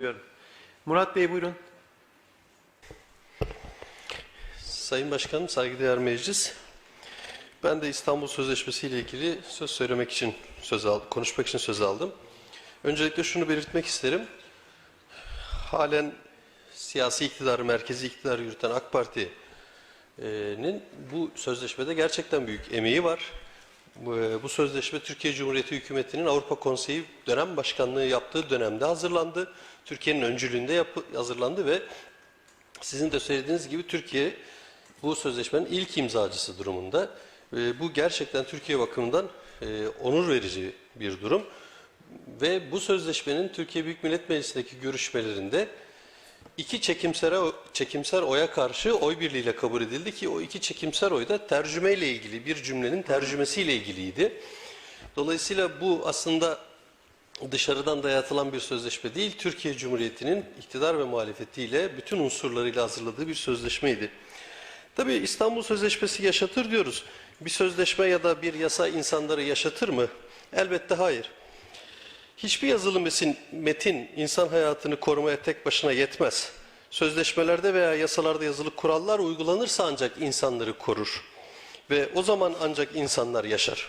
Buyurun. Murat Bey buyurun. Sayın Başkanım, saygıdeğer meclis. Ben de İstanbul Sözleşmesi ile ilgili söz söylemek için söz aldım, konuşmak için söz aldım. Öncelikle şunu belirtmek isterim. Halen siyasi iktidarı, merkezi iktidarı yürüten AK Parti'nin bu sözleşmede gerçekten büyük emeği var. Bu, bu sözleşme Türkiye Cumhuriyeti Hükümeti'nin Avrupa Konseyi dönem başkanlığı yaptığı dönemde hazırlandı. Türkiye'nin öncülüğünde yapı, hazırlandı ve sizin de söylediğiniz gibi Türkiye bu sözleşmenin ilk imzacısı durumunda. E, bu gerçekten Türkiye bakımından e, onur verici bir durum. Ve bu sözleşmenin Türkiye Büyük Millet Meclisi'ndeki görüşmelerinde iki çekimsere, çekimser oya karşı oy birliğiyle kabul edildi ki o iki çekimser oy da tercümeyle ilgili bir cümlenin tercümesiyle ilgiliydi. Dolayısıyla bu aslında dışarıdan dayatılan bir sözleşme değil, Türkiye Cumhuriyeti'nin iktidar ve muhalefetiyle bütün unsurlarıyla hazırladığı bir sözleşmeydi. Tabii İstanbul Sözleşmesi yaşatır diyoruz. Bir sözleşme ya da bir yasa insanları yaşatır mı? Elbette hayır. Hiçbir yazılı metin, metin insan hayatını korumaya tek başına yetmez. Sözleşmelerde veya yasalarda yazılı kurallar uygulanırsa ancak insanları korur. Ve o zaman ancak insanlar yaşar.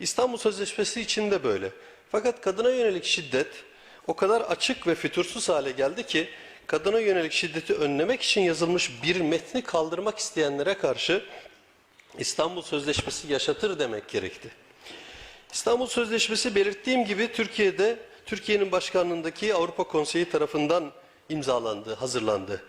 İstanbul Sözleşmesi için de böyle. Fakat kadına yönelik şiddet o kadar açık ve fütursuz hale geldi ki kadına yönelik şiddeti önlemek için yazılmış bir metni kaldırmak isteyenlere karşı İstanbul Sözleşmesi yaşatır demek gerekti. İstanbul Sözleşmesi belirttiğim gibi Türkiye'de Türkiye'nin başkanlığındaki Avrupa Konseyi tarafından imzalandı, hazırlandı.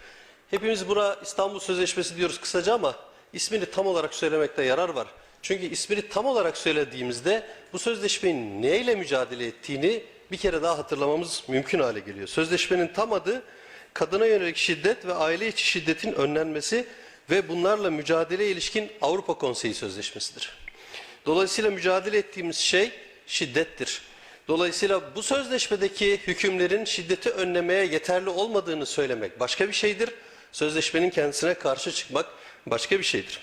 Hepimiz buna İstanbul Sözleşmesi diyoruz kısaca ama ismini tam olarak söylemekte yarar var. Çünkü ismini tam olarak söylediğimizde bu sözleşmenin neyle mücadele ettiğini bir kere daha hatırlamamız mümkün hale geliyor. Sözleşmenin tam adı kadına yönelik şiddet ve aile içi şiddetin önlenmesi ve bunlarla mücadele ilişkin Avrupa Konseyi Sözleşmesi'dir. Dolayısıyla mücadele ettiğimiz şey şiddettir. Dolayısıyla bu sözleşmedeki hükümlerin şiddeti önlemeye yeterli olmadığını söylemek başka bir şeydir. Sözleşmenin kendisine karşı çıkmak başka bir şeydir.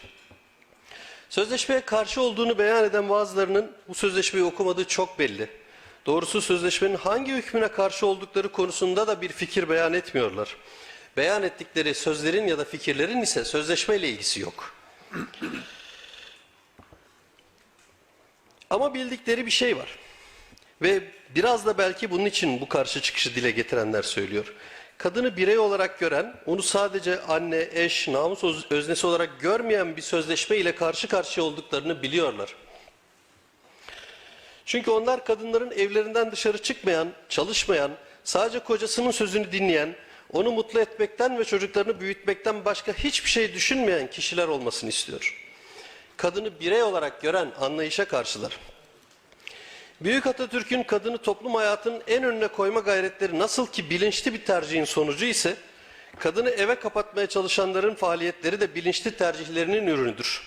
Sözleşmeye karşı olduğunu beyan eden bazılarının bu sözleşmeyi okumadığı çok belli. Doğrusu sözleşmenin hangi hükmüne karşı oldukları konusunda da bir fikir beyan etmiyorlar. Beyan ettikleri sözlerin ya da fikirlerin ise sözleşmeyle ilgisi yok. Ama bildikleri bir şey var. Ve biraz da belki bunun için bu karşı çıkışı dile getirenler söylüyor. Kadını birey olarak gören, onu sadece anne, eş, namus öz- öznesi olarak görmeyen bir sözleşme ile karşı karşıya olduklarını biliyorlar. Çünkü onlar kadınların evlerinden dışarı çıkmayan, çalışmayan, sadece kocasının sözünü dinleyen, onu mutlu etmekten ve çocuklarını büyütmekten başka hiçbir şey düşünmeyen kişiler olmasını istiyor. Kadını birey olarak gören anlayışa karşılar. Büyük Atatürk'ün kadını toplum hayatının en önüne koyma gayretleri nasıl ki bilinçli bir tercihin sonucu ise kadını eve kapatmaya çalışanların faaliyetleri de bilinçli tercihlerinin ürünüdür.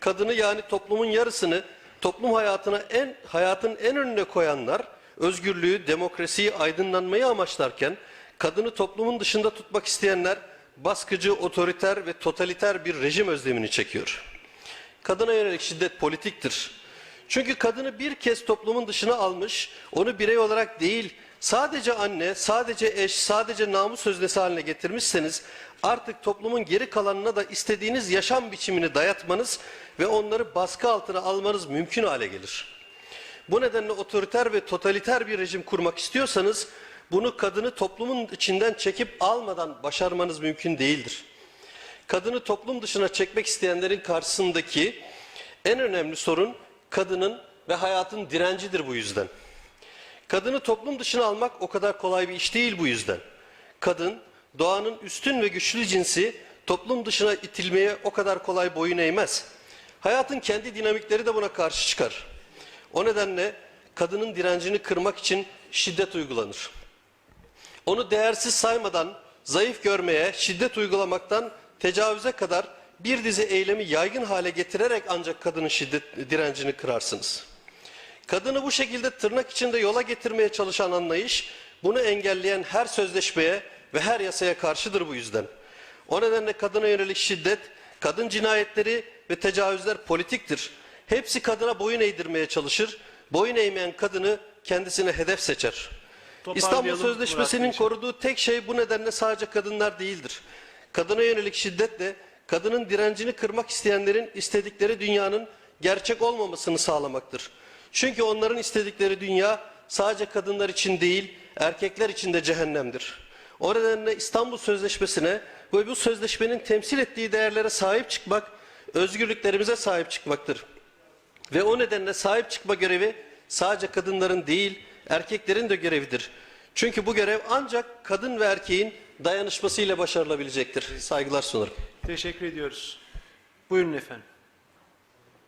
Kadını yani toplumun yarısını toplum hayatına en hayatın en önüne koyanlar özgürlüğü, demokrasiyi, aydınlanmayı amaçlarken kadını toplumun dışında tutmak isteyenler baskıcı, otoriter ve totaliter bir rejim özlemini çekiyor. Kadına yönelik şiddet politiktir. Çünkü kadını bir kez toplumun dışına almış, onu birey olarak değil, sadece anne, sadece eş, sadece namus öznesi haline getirmişseniz artık toplumun geri kalanına da istediğiniz yaşam biçimini dayatmanız ve onları baskı altına almanız mümkün hale gelir. Bu nedenle otoriter ve totaliter bir rejim kurmak istiyorsanız bunu kadını toplumun içinden çekip almadan başarmanız mümkün değildir. Kadını toplum dışına çekmek isteyenlerin karşısındaki en önemli sorun kadının ve hayatın direncidir bu yüzden. Kadını toplum dışına almak o kadar kolay bir iş değil bu yüzden. Kadın, doğanın üstün ve güçlü cinsi toplum dışına itilmeye o kadar kolay boyun eğmez. Hayatın kendi dinamikleri de buna karşı çıkar. O nedenle kadının direncini kırmak için şiddet uygulanır. Onu değersiz saymadan, zayıf görmeye, şiddet uygulamaktan tecavüze kadar bir dizi eylemi yaygın hale getirerek ancak kadının şiddet direncini kırarsınız. Kadını bu şekilde tırnak içinde yola getirmeye çalışan anlayış, bunu engelleyen her sözleşmeye ve her yasaya karşıdır bu yüzden. O nedenle kadına yönelik şiddet, kadın cinayetleri ve tecavüzler politiktir. Hepsi kadına boyun eğdirmeye çalışır, boyun eğmeyen kadını kendisine hedef seçer. İstanbul Sözleşmesi'nin koruduğu tek şey bu nedenle sadece kadınlar değildir. Kadına yönelik şiddetle kadının direncini kırmak isteyenlerin istedikleri dünyanın gerçek olmamasını sağlamaktır. Çünkü onların istedikleri dünya sadece kadınlar için değil, erkekler için de cehennemdir. O nedenle İstanbul Sözleşmesi'ne ve bu sözleşmenin temsil ettiği değerlere sahip çıkmak, özgürlüklerimize sahip çıkmaktır. Ve o nedenle sahip çıkma görevi sadece kadınların değil, erkeklerin de görevidir. Çünkü bu görev ancak kadın ve erkeğin dayanışmasıyla başarılabilecektir. Saygılar sunarım. Teşekkür ediyoruz. Buyurun efendim.